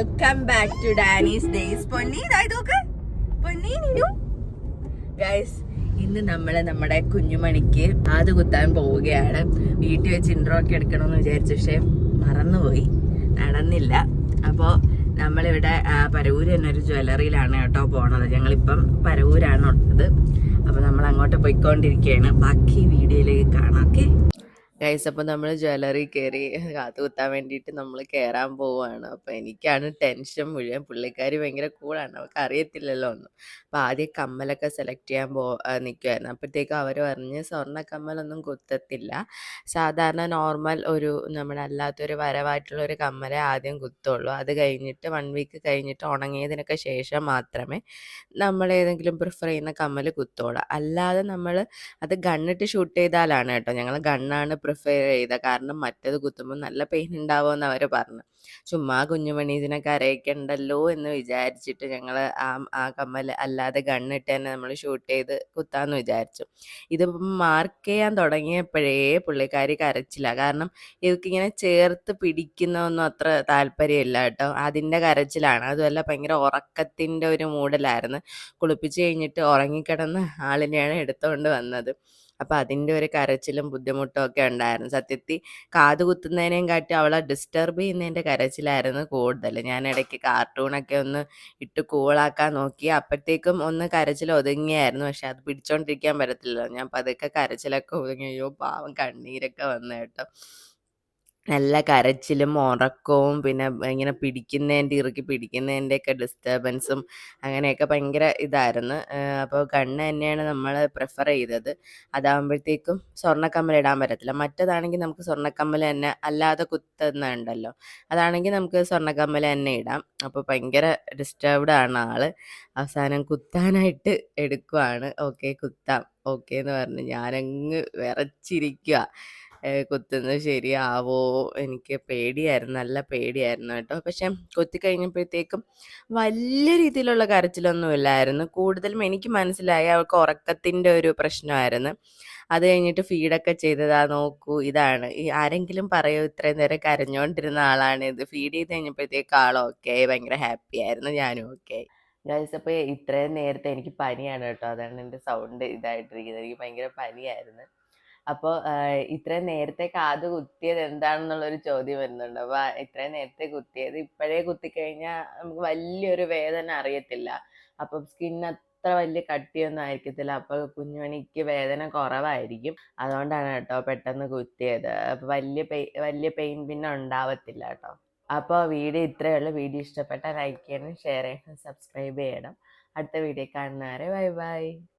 Welcome back to Danees days Ponni ഇതായതൊക്കെ Ponni നിനു guys ഇന്ന് നമ്മൾ നമ്മുടെ കുഞ്ഞുമണിക്ക് ആത് കുത്താൻ പോവുകയാണ്. വീട്ടിൽ വെച്ച് ഇൻട്രോ ഒക്കെ എടുക്കണമെന്ന് വിചാരിച്ചു പക്ഷേ മറന്നുപോയി. നടന്നില്ല. അപ്പോൾ നമ്മളിവിടെ പരവൂര് തന്നെ ജ്വല്ലറിയിലാണ് കേട്ടോ പോണത്. ഞങ്ങളിപ്പം പരവൂരാണ് ഉള്ളത്. അപ്പോൾ നമ്മൾ അങ്ങോട്ട് പോയിക്കൊണ്ടിരിക്കുകയാണ്. ബാക്കി വീഡിയോയിലേക്ക് കാണാം ഓക്കെ? ഗൈസ് അപ്പോൾ നമ്മൾ ജ്വല്ലറി കയറി കാത്തു കുത്താൻ വേണ്ടിയിട്ട് നമ്മൾ കയറാൻ പോവുകയാണ് അപ്പോൾ എനിക്കാണ് ടെൻഷൻ മുഴുവൻ. പുള്ളിക്കാരി ഭയങ്കര കൂളാണ് അവൾക്ക് അറിയത്തില്ലല്ലോ ഒന്നും. അപ്പോൾ ആദ്യം കമ്മലൊക്കെ സെലക്ട് ചെയ്യാൻ പോ നിൽക്കുമായിരുന്നു അപ്പോഴത്തേക്കും അവർ പറഞ്ഞ് സ്വർണ കമ്മലൊന്നും കുത്തത്തില്ല. സാധാരണ നോർമൽ ഒരു നമ്മുടെ അല്ലാത്തൊരു വരവായിട്ടുള്ള ഒരു കമ്മലെ ആദ്യം കുത്തുള്ളൂ. അത് കഴിഞ്ഞിട്ട് വൺ വീക്ക് കഴിഞ്ഞിട്ട് ഉണങ്ങിയതിനൊക്കെ ശേഷം മാത്രമേ നമ്മൾ ഏതെങ്കിലും പ്രിഫർ ചെയ്യുന്ന കമ്മൽ കുത്തോളൂ അല്ലാതെ നമ്മൾ അത് ഗണ്ണിട്ട് ഷൂട്ട് ചെയ്താലാണ് കേട്ടോ. ഞങ്ങൾ ഗണ്ണാണ് പ്രിഫർ ചെയ്തത് കാരണം മറ്റേത് കുത്തുമ്പോൾ നല്ല പെയിൻ ഉണ്ടാവുമെന്ന് അവർ പറഞ്ഞു. ചുമ്മാ കുഞ്ഞുമണി ഇതിനെ കരയിക്കണ്ടല്ലോ എന്ന് വിചാരിച്ചിട്ട് ഞങ്ങൾ ആ ആ കമ്മൽ അല്ലാതെ ഗണ്ണിട്ട് തന്നെ നമ്മൾ ഷൂട്ട് ചെയ്ത് കുത്താന്ന് വിചാരിച്ചു. ഇതിപ്പം മാർക്ക് ചെയ്യാൻ തുടങ്ങിയപ്പോഴേ പുള്ളിക്കാരി കരച്ചില്ല. കാരണം ഇവക്കിങ്ങനെ ചേർത്ത് പിടിക്കുന്നതൊന്നും അത്ര താല്പര്യമില്ല കേട്ടോ. അതിന്റെ കരച്ചിലാണ്. അതുമല്ല ഭയങ്കര ഉറക്കത്തിന്റെ ഒരു മൂടലായിരുന്നു കുളിപ്പിച്ച് കഴിഞ്ഞിട്ട് ഉറങ്ങിക്കിടന്ന് ആളിനെയാണ് എടുത്തുകൊണ്ട് വന്നത്. അപ്പം അതിന്റെ ഒരു കരച്ചിലും ബുദ്ധിമുട്ടും ഒക്കെ ഉണ്ടായിരുന്നു. സത്യത്തിൽ കാത് കുത്തുന്നതിനേയും കാട്ടി അവളെ ഡിസ്റ്റർബ് ചെയ്യുന്നതിന്റെ കരച്ചിലായിരുന്നു കൂടുതൽ. ഞാൻ ഇടയ്ക്ക് കാർട്ടൂണൊക്കെ ഒന്ന് ഇട്ട് കൂളാക്കാൻ നോക്കി. അപ്പോഴത്തേക്കും ഒന്ന് കരച്ചിൽ ഒതുങ്ങിയായിരുന്നു. പക്ഷെ അത് പിടിച്ചോണ്ടിരിക്കാൻ പറ്റത്തില്ലല്ലോ. ഞാൻ പതുക്കെ കരച്ചിലൊക്കെ ഒതുങ്ങി. അയ്യോ പാവം കണ്ണീരൊക്കെ വന്നു കേട്ടോ. നല്ല കരച്ചിലും ഉറക്കവും പിന്നെ ഇങ്ങനെ പിടിക്കുന്നതിന്റെ ഇറുക്കി പിടിക്കുന്നതിന്റെ ഒക്കെ ഡിസ്റ്റർബൻസും അങ്ങനെയൊക്കെ ഭയങ്കര ഇതായിരുന്നു. അപ്പോൾ കണ്ണ് തന്നെയാണ് നമ്മൾ പ്രിഫർ ചെയ്തത്. അതാകുമ്പോഴത്തേക്കും സ്വർണക്കമ്മൽ ഇടാൻ പറ്റത്തില്ല. മറ്റേതാണെങ്കിൽ നമുക്ക് സ്വർണക്കമ്മൽ തന്നെ അല്ലാതെ കുത്തുന്നുണ്ടല്ലോ. അതാണെങ്കിൽ നമുക്ക് സ്വർണക്കമ്മൽ തന്നെ ഇടാം. അപ്പോൾ ഭയങ്കര ഡിസ്റ്റർബ്ഡ് ആണ് ആൾ. അവസാനം കുത്താനായിട്ട് എടുക്കുവാണ്. ഓക്കെ കുത്താം. ഓക്കെ എന്ന് പറഞ്ഞ് ഞാനങ്ങ് വിറച്ചിരിക്കുക കുത്തുന്നത് ശരിയാവോ? എനിക്ക് പേടിയായിരുന്നു നല്ല പേടിയായിരുന്നു കേട്ടോ. പക്ഷെ കൊത്തി കഴിഞ്ഞപ്പോഴത്തേക്കും വലിയ രീതിയിലുള്ള കരച്ചിലൊന്നും ഇല്ലായിരുന്നു. കൂടുതലും എനിക്ക് മനസ്സിലായി അവൾക്ക് ഉറക്കത്തിന്റെ ഒരു പ്രശ്നമായിരുന്നു. അത് കഴിഞ്ഞിട്ട് ഫീഡൊക്കെ ചെയ്തതാ നോക്കൂ ഇതാണ്. ഈ ആരെങ്കിലും പറയൂ ഇത്രയും നേരം കരഞ്ഞുകൊണ്ടിരുന്ന ആളാണ് ഇത്. ഫീഡ് ചെയ്ത് കഴിഞ്ഞപ്പോഴത്തേക്ക് ആളൊക്കെ ഭയങ്കര ഹാപ്പി ആയിരുന്നു. ഞാനും ഓക്കെ ഗൈസ് അപ്പോൾ ഇത്രയും നേരത്തെ എനിക്ക് പനിയാണ് കേട്ടോ. അതാണ് എന്റെ സൗണ്ട് ഇതായിട്ടിരിക്കുന്നത്. എനിക്ക് ഭയങ്കര പനിയായിരുന്നു. അപ്പോൾ ഇത്രയും നേരത്തെ കാത് കുത്തിയത് എന്താണെന്നുള്ളൊരു ചോദ്യം വരുന്നുണ്ട്. അപ്പോൾ ഇത്രയും നേരത്തെ കുത്തിയത് ഇപ്പോഴേ കുത്തിക്കഴിഞ്ഞാൽ നമുക്ക് വലിയൊരു വേദന അറിയത്തില്ല. അപ്പം സ്കിൻ അത്ര വലിയ കട്ടിയൊന്നും ആയിരിക്കത്തില്ല. അപ്പോൾ കുഞ്ഞുമണിക്ക് വേദന കുറവായിരിക്കും. അതുകൊണ്ടാണ് കേട്ടോ പെട്ടെന്ന് കുത്തിയത്. അപ്പോൾ വലിയ പെയിൻ വലിയ പെയിൻ പിന്നെ ഉണ്ടാവത്തില്ല കേട്ടോ. അപ്പോൾ വീഡിയോ ഇത്രയേ ഉള്ളൂ. വീഡിയോ ഇഷ്ടപ്പെട്ടാൽ ലൈക്ക് ചെയ്യണം ഷെയർ ചെയ്യണം സബ്സ്ക്രൈബ് ചെയ്യണം. അടുത്ത വീഡിയോ കാണുന്നവരെ ബൈ ബൈ